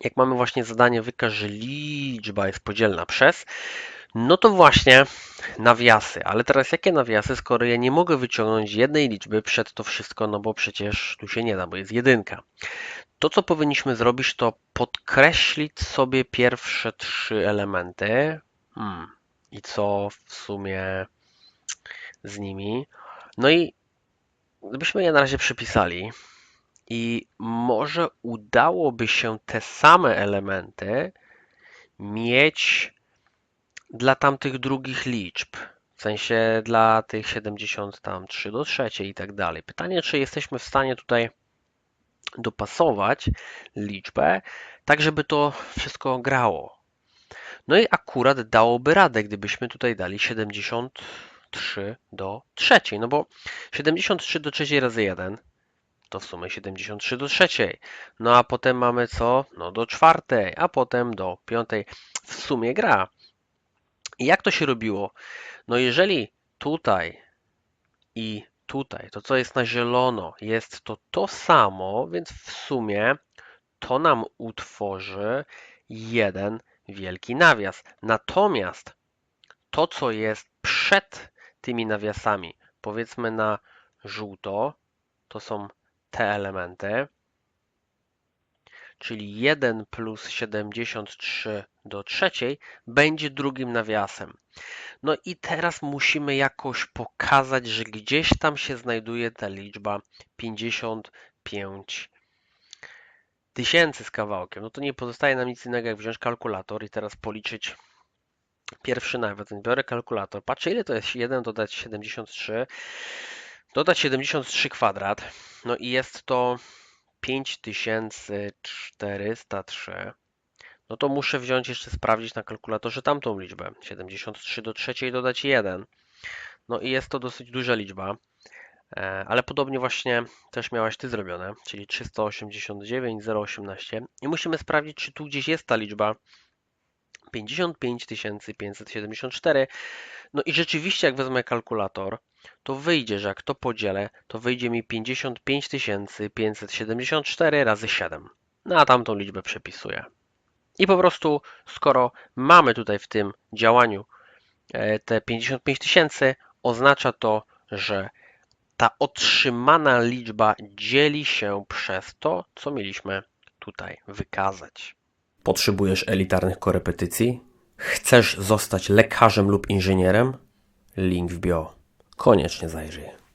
jak mamy właśnie zadanie wykaż, że liczba jest podzielna przez, no to właśnie nawiasy. Ale teraz jakie nawiasy, skoro ja nie mogę wyciągnąć jednej liczby przed to wszystko, no bo przecież tu się nie da, bo jest jedynka. To, co powinniśmy zrobić, to podkreślić sobie pierwsze trzy elementy. Hmm. I co w sumie z nimi. No i gdybyśmy je na razie przypisali i może udałoby się te same elementy mieć dla tamtych drugich liczb. W sensie dla tych 73 do trzeciej i tak dalej. Pytanie, czy jesteśmy w stanie tutaj dopasować liczbę, tak żeby to wszystko grało. No i akurat dałoby radę, gdybyśmy tutaj dali 73 do trzeciej, no bo 73 do trzeciej razy 1 to w sumie 73 do trzeciej. No a potem mamy co? No do czwartej, a potem do piątej. W sumie gra. I jak to się robiło? No jeżeli tutaj i tutaj, to co jest na zielono, jest to to samo, więc w sumie to nam utworzy jeden wielki nawias. Natomiast to, co jest przed tymi nawiasami, powiedzmy na żółto, to są te elementy, czyli 1 plus 73 do trzeciej będzie drugim nawiasem. No i teraz musimy jakoś pokazać, że gdzieś tam się znajduje ta liczba 55 tysięcy z kawałkiem. No to nie pozostaje nam nic innego, jak wziąć kalkulator i teraz policzyć pierwszy nawias. Biorę kalkulator, patrzę ile to jest 1 dodać 73, dodać 73 kwadrat, no i jest to 5403. No to muszę wziąć jeszcze sprawdzić na kalkulatorze tamtą liczbę. 73 do trzeciej dodać 1. No i jest to dosyć duża liczba. E, Ale podobnie właśnie też miałaś Ty zrobione, czyli 389 018. I musimy sprawdzić, czy tu gdzieś jest ta liczba 55 574. No i rzeczywiście, jak wezmę kalkulator, to wyjdzie, że jak to podzielę, to wyjdzie mi 55 574 razy 7. No a tamtą liczbę przepisuję. I po prostu, skoro mamy tutaj w tym działaniu e, te 55 tysięcy, oznacza to, że ta otrzymana liczba dzieli się przez to, co mieliśmy tutaj wykazać. Potrzebujesz elitarnych korepetycji? Chcesz zostać lekarzem lub inżynierem? Link w bio. Koniecznie zajrzyj.